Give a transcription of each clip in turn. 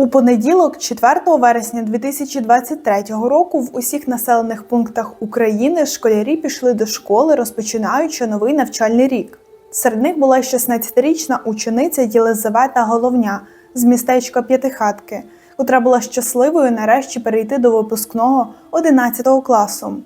У понеділок, 4 вересня 2023 року, в усіх населених пунктах України школярі пішли до школи, розпочинаючи новий навчальний рік. Серед них була 16-річна учениця Єлизавета Головня з містечка П'ятихатки, котра була щасливою нарешті перейти до випускного 11 класу.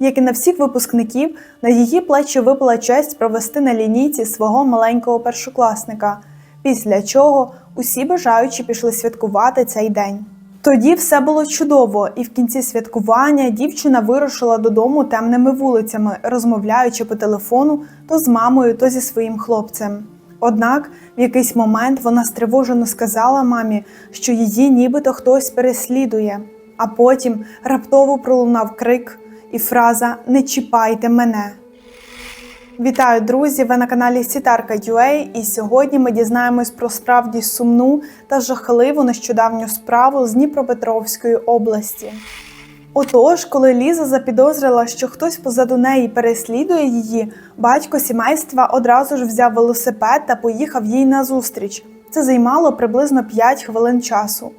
Як і на всіх випускників, на її плечі випала честь провести на лінійці свого маленького першокласника, після чого усі бажаючі пішли святкувати цей день. Тоді все було чудово, і в кінці святкування дівчина вирушила додому темними вулицями, розмовляючи по телефону то з мамою, то зі своїм хлопцем. Однак в якийсь момент вона стривожено сказала мамі, що її нібито хтось переслідує, а потім раптово пролунав крик і фраза Не чіпайте мене. Вітаю, друзі! Ви на каналі Сітарка UA і сьогодні ми дізнаємось про справді сумну та жахливу нещодавню справу з Дніпропетровської області. Отож, коли Ліза запідозрила, що хтось позаду неї переслідує її, батько сімейства одразу ж взяв велосипед та поїхав їй назустріч. Це займало приблизно 5 хвилин часу.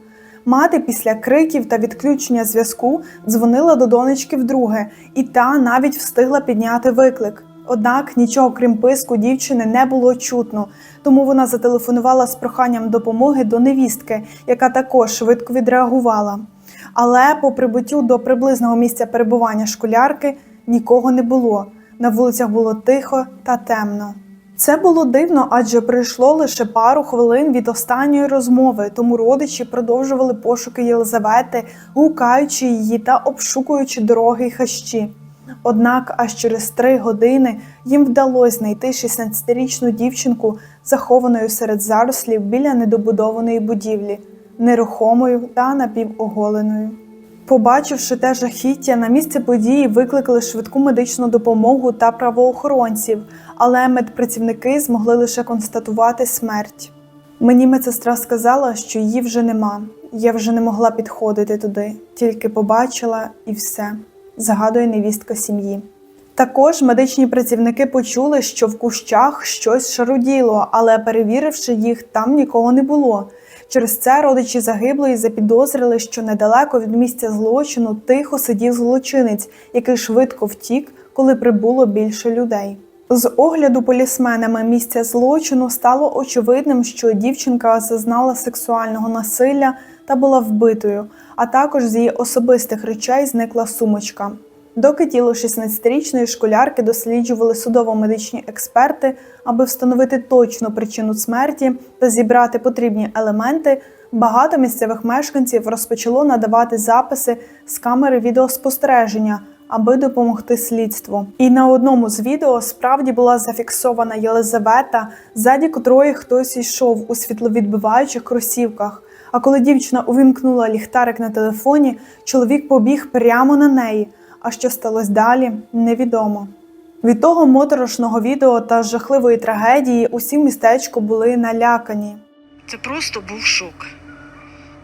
Мати після криків та відключення зв'язку дзвонила до донечки вдруге, і та навіть встигла підняти виклик. Однак нічого крім писку дівчини не було чутно, тому вона зателефонувала з проханням допомоги до невістки, яка також швидко відреагувала. Але по прибуттю до приблизного місця перебування школярки нікого не було. На вулицях було тихо та темно. Це було дивно, адже пройшло лише пару хвилин від останньої розмови, тому родичі продовжували пошуки Єлизавети, гукаючи її та обшукуючи дороги й хащі. Однак аж через три години їм вдалося знайти 16-річну дівчинку, захованою серед зарослів біля недобудованої будівлі, нерухомою та напівоголеною. Побачивши те жахіття, на місце події викликали швидку медичну допомогу та правоохоронців, але медпрацівники змогли лише констатувати смерть. Мені медсестра сказала, що її вже нема. Я вже не могла підходити туди, тільки побачила і все, згадує невістка сім'ї. Також медичні працівники почули, що в кущах щось шаруділо, але перевіривши їх, там нікого не було. Через це родичі загиблої запідозрили, що недалеко від місця злочину тихо сидів злочинець, який швидко втік, коли прибуло більше людей. З огляду полісменами місця злочину стало очевидним, що дівчинка зазнала сексуального насилля та була вбитою, а також з її особистих речей зникла сумочка. Доки тіло 16-річної школярки досліджували судово-медичні експерти, аби встановити точну причину смерті та зібрати потрібні елементи, багато місцевих мешканців розпочало надавати записи з камери відеоспостереження, аби допомогти слідству. І на одному з відео справді була зафіксована Єлизавета, ззаді котрої хтось йшов у світловідбиваючих кросівках. А коли дівчина увімкнула ліхтарик на телефоні, чоловік побіг прямо на неї. А що сталося далі, невідомо. Від того моторошного відео та жахливої трагедії усі в містечку були налякані. Це просто був шок.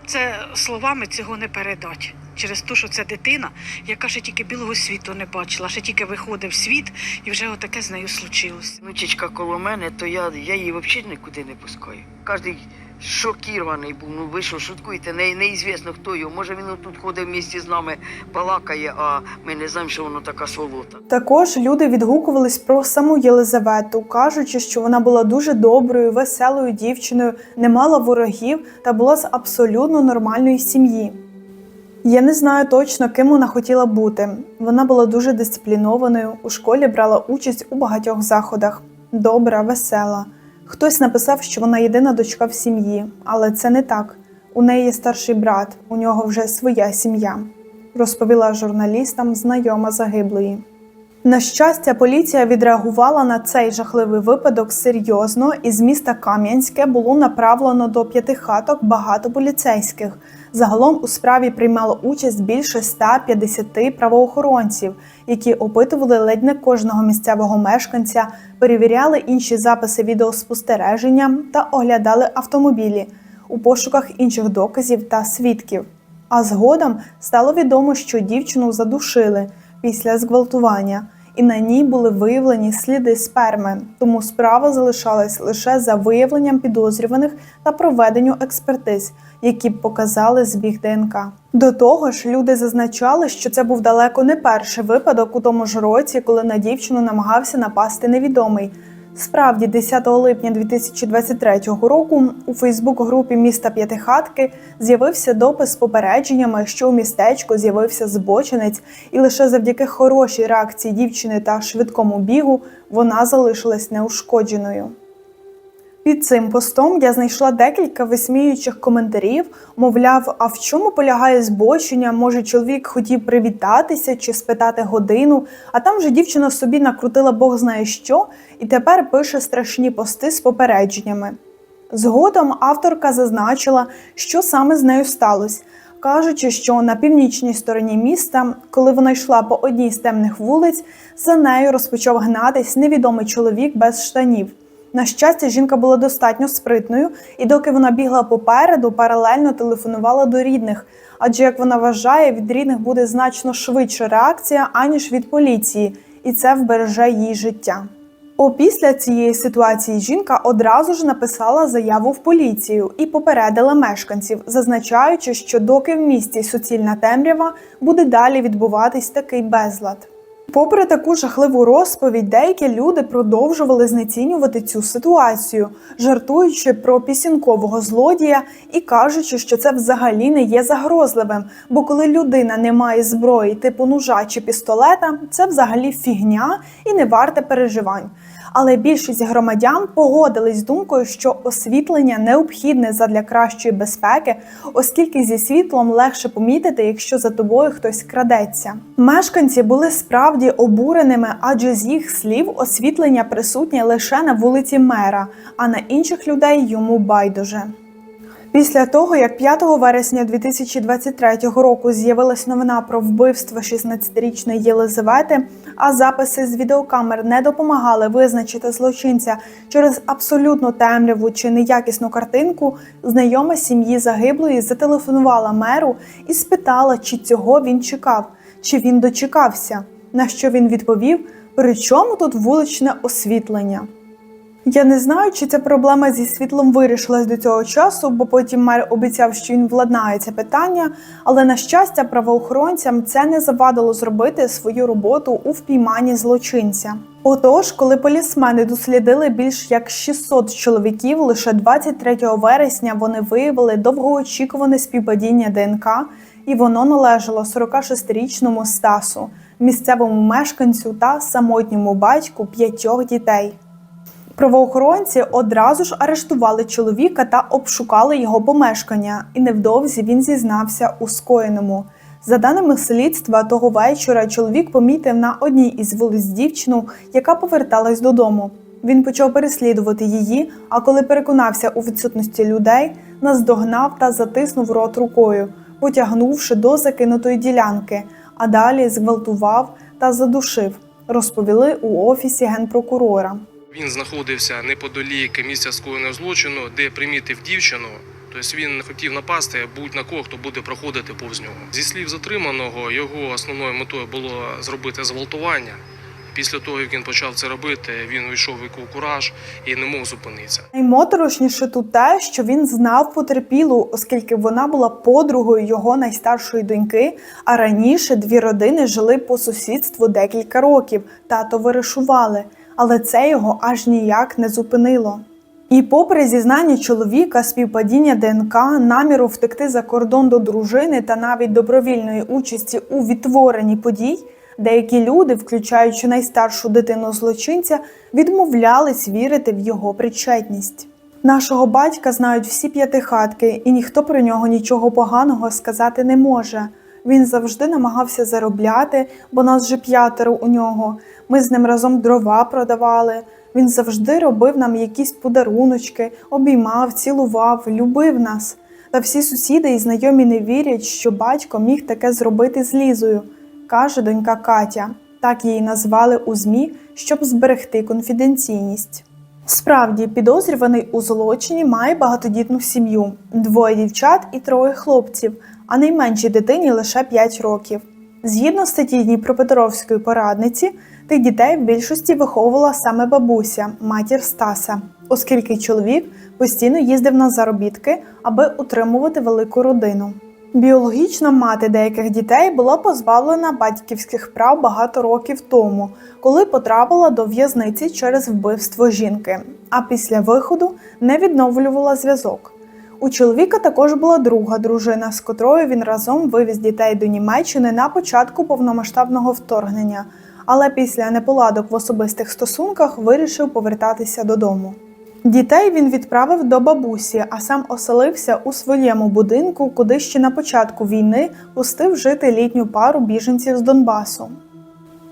Це словами цього не передать. Через те, що це дитина, яка ще тільки білого світу не бачила, ще тільки виходив в світ, і вже отаке з нею случилось. Внучечка коло мене, то я, я її взагалі нікуди не пускаю. Кожен шокірований був. Ну ви що, шуткуєте? Не, неізвісно, хто його. Може він тут ходить в місті з нами, балакає, а ми не знаємо, що воно така сволота. Також люди відгукувались про саму Єлизавету, кажучи, що вона була дуже доброю, веселою дівчиною, не мала ворогів та була з абсолютно нормальної сім'ї. Я не знаю точно, ким вона хотіла бути. Вона була дуже дисциплінованою, у школі брала участь у багатьох заходах. Добра, весела. Хтось написав, що вона єдина дочка в сім'ї, але це не так. У неї є старший брат, у нього вже своя сім'я, розповіла журналістам знайома загиблої. На щастя, поліція відреагувала на цей жахливий випадок серйозно, і з міста Кам'янське було направлено до п'яти хаток багато поліцейських. Загалом у справі приймало участь більше 150 правоохоронців, які опитували ледь не кожного місцевого мешканця, перевіряли інші записи відеоспостереження та оглядали автомобілі у пошуках інших доказів та свідків. А згодом стало відомо, що дівчину задушили після зґвалтування, і на ній були виявлені сліди сперми, тому справа залишалась лише за виявленням підозрюваних та проведенню експертиз, які б показали збіг ДНК. До того ж, люди зазначали, що це був далеко не перший випадок у тому ж році, коли на дівчину намагався напасти невідомий. Справді, 10 липня 2023 року у Фейсбук-групі міста П'ятихатки з'явився допис з попередженнями, що у містечку з'явився збочинець, і лише завдяки хорошій реакції дівчини та швидкому бігу вона залишилась неушкодженою. Під цим постом я знайшла декілька висміючих коментарів, мовляв, а в чому полягає збочення? Може, чоловік хотів привітатися чи спитати годину, а там вже дівчина собі накрутила Бог знає що, і тепер пише страшні пости з попередженнями. Згодом авторка зазначила, що саме з нею сталося, кажучи, що на північній стороні міста, коли вона йшла по одній з темних вулиць, за нею розпочав гнатись невідомий чоловік без штанів. На щастя, жінка була достатньо спритною, і доки вона бігла попереду, паралельно телефонувала до рідних. Адже, як вона вважає, від рідних буде значно швидша реакція, аніж від поліції, і це вбереже їй життя. Опісля цієї ситуації жінка одразу ж написала заяву в поліцію і попередила мешканців, зазначаючи, що доки в місті суцільна темрява, буде далі відбуватись такий безлад. Попри таку жахливу розповідь, деякі люди продовжували знецінювати цю ситуацію, жартуючи про пісінкового злодія і кажучи, що це взагалі не є загрозливим, бо коли людина не має зброї типу ножа чи пістолета, це взагалі фігня і не варте переживань. Але більшість громадян погодились з думкою, що освітлення необхідне задля кращої безпеки, оскільки зі світлом легше помітити, якщо за тобою хтось крадеться. Мешканці були справді обуреними, адже з їх слів освітлення присутнє лише на вулиці мера, а на інших людей йому байдуже. Після того, як 5 вересня 2023 року з'явилась новина про вбивство 16-річної Єлизавети, а записи з відеокамер не допомагали визначити злочинця через абсолютну темряву чи неякісну картинку, знайома сім'ї загиблої зателефонувала меру і спитала, чи цього він чекав, чи він дочекався. На що він відповів: при чому тут вуличне освітлення? Я не знаю, чи ця проблема зі світлом вирішилась до цього часу, бо потім мер обіцяв, що він владнає це питання. Але на щастя, правоохоронцям це не завадило зробити свою роботу у впійманні злочинця. Отож, коли полісмени дослідили більш як 600 чоловіків, лише 23 вересня вони виявили довгоочікуване співпадіння ДНК, і воно належало 46-річному Стасу, місцевому мешканцю та самотньому батьку п'ятьох дітей. Правоохоронці одразу ж арештували чоловіка та обшукали його помешкання, і невдовзі він зізнався у скоєному. За даними слідства, того вечора чоловік помітив на одній із вулиць дівчину, яка поверталась додому. Він почав переслідувати її, а коли переконався у відсутності людей, наздогнав та затиснув рот рукою, потягнувши до закинутої ділянки, а далі зґвалтував та задушив, розповіли у офісі генпрокурора. Він знаходився неподалік місця скоєного злочину, де примітив дівчину. Тобто він хотів напасти будь-на кого, хто буде проходити повз нього. Зі слів затриманого, його основною метою було зробити зґвалтування. Після того, як він почав це робити, він увійшов у кураж і не мог зупинитися. Наймоторошніше тут те, що він знав потерпілу, оскільки вона була подругою його найстаршої доньки. А раніше дві родини жили по сусідству декілька років та товаришували, але це його аж ніяк не зупинило. І попри зізнання чоловіка, співпадіння ДНК, наміру втекти за кордон до дружини та навіть добровільної участі у відтворенні подій, деякі люди, включаючи найстаршу дитину злочинця, відмовлялись вірити в його причетність. Нашого батька знають всі п'ятихатки, і ніхто про нього нічого поганого сказати не може. Він завжди намагався заробляти, бо нас же п'ятеро у нього. Ми з ним разом дрова продавали. Він завжди робив нам якісь подаруночки, обіймав, цілував, любив нас. Та всі сусіди і знайомі не вірять, що батько міг таке зробити з Лізою, каже донька Катя. Так її назвали у ЗМІ, щоб зберегти конфіденційність. Справді, підозрюваний у злочині має багатодітну сім'ю: двоє дівчат і троє хлопців, а найменшій дитині лише 5 років. Згідно статті Дніпропетровської порадниці, Тих дітей в більшості виховувала саме бабуся, матір Стаса, оскільки чоловік постійно їздив на заробітки, аби утримувати велику родину. Біологічна мати деяких дітей була позбавлена батьківських прав багато років тому, коли потрапила до в'язниці через вбивство жінки, а після виходу не відновлювала зв'язок. У чоловіка також була друга дружина, з котрою він разом вивіз дітей до Німеччини на початку повномасштабного вторгнення, але після неполадок в особистих стосунках вирішив повертатися додому. Дітей він відправив до бабусі, а сам оселився у своєму будинку, куди ще на початку війни пустив жити літню пару біженців з Донбасу.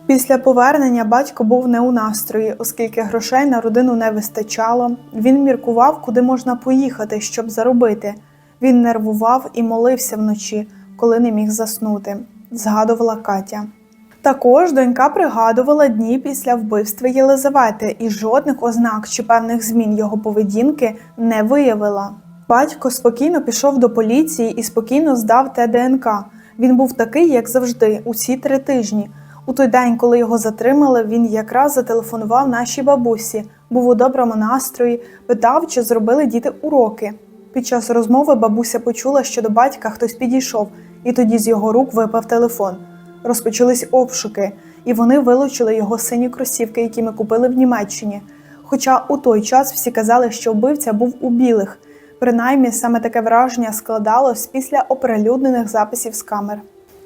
Після повернення батько був не у настрої, оскільки грошей на родину не вистачало. Він міркував, куди можна поїхати, щоб заробити. Він нервував і молився вночі, коли не міг заснути, згадувала Катя. Також донька пригадувала дні після вбивства Єлизавети і жодних ознак чи певних змін його поведінки не виявила. Батько спокійно пішов до поліції і спокійно здав те ДНК. Він був такий, як завжди, усі три тижні. У той день, коли його затримали, він якраз зателефонував нашій бабусі, був у доброму настрої, питав, чи зробили діти уроки. Під час розмови бабуся почула, що до батька хтось підійшов, і тоді з його рук випав телефон. Розпочались обшуки, і вони вилучили його сині кросівки, які ми купили в Німеччині. Хоча у той час всі казали, що вбивця був у білих. Принаймні саме таке враження складалось після оприлюднених записів з камер.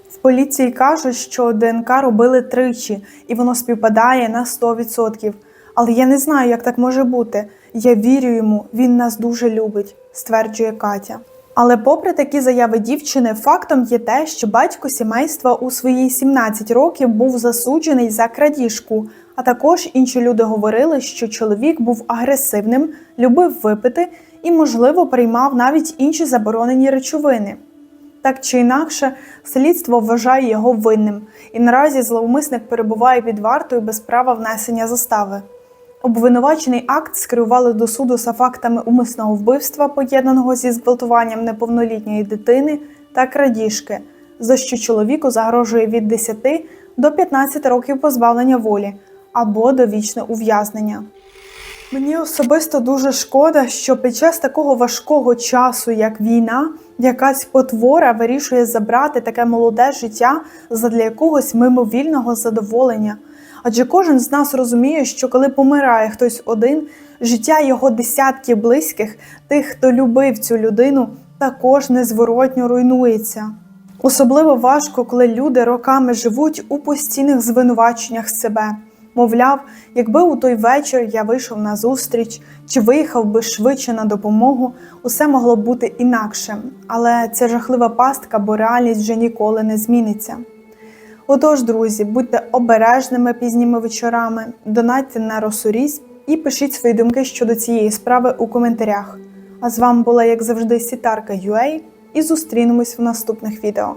В поліції кажуть, що ДНК робили тричі, і воно співпадає на 100%. Але я не знаю, як так може бути. Я вірю йому, він нас дуже любить, стверджує Катя. Але попри такі заяви дівчини, фактом є те, що батько сімейства у свої 17 років був засуджений за крадіжку. А також інші люди говорили, що чоловік був агресивним, любив випити і, можливо, приймав навіть інші заборонені речовини. Так чи інакше, слідство вважає його винним, і наразі зловмисник перебуває під вартою без права внесення застави. Обвинувачений акт скерували до суду за фактами умисного вбивства, поєднаного зі зґвалтуванням неповнолітньої дитини та крадіжки, за що чоловіку загрожує від 10 до 15 років позбавлення волі або довічне ув'язнення. Мені особисто дуже шкода, що під час такого важкого часу, як війна, якась потвора вирішує забрати таке молоде життя задля якогось мимовільного задоволення. Адже кожен з нас розуміє, що коли помирає хтось один, життя його десятків близьких, тих, хто любив цю людину, також незворотньо руйнується. Особливо важко, коли люди роками живуть у постійних звинуваченнях себе. Мовляв, якби у той вечір я вийшов на зустріч чи виїхав би швидше на допомогу, усе могло б бути інакше. Але це жахлива пастка, бо реальність вже ніколи не зміниться. Отож, друзі, будьте обережними пізніми вечорами, донатьте на Росурізь і пишіть свої думки щодо цієї справи у коментарях. А з вами була, як завжди, Сітарка UA і зустрінемось в наступних відео.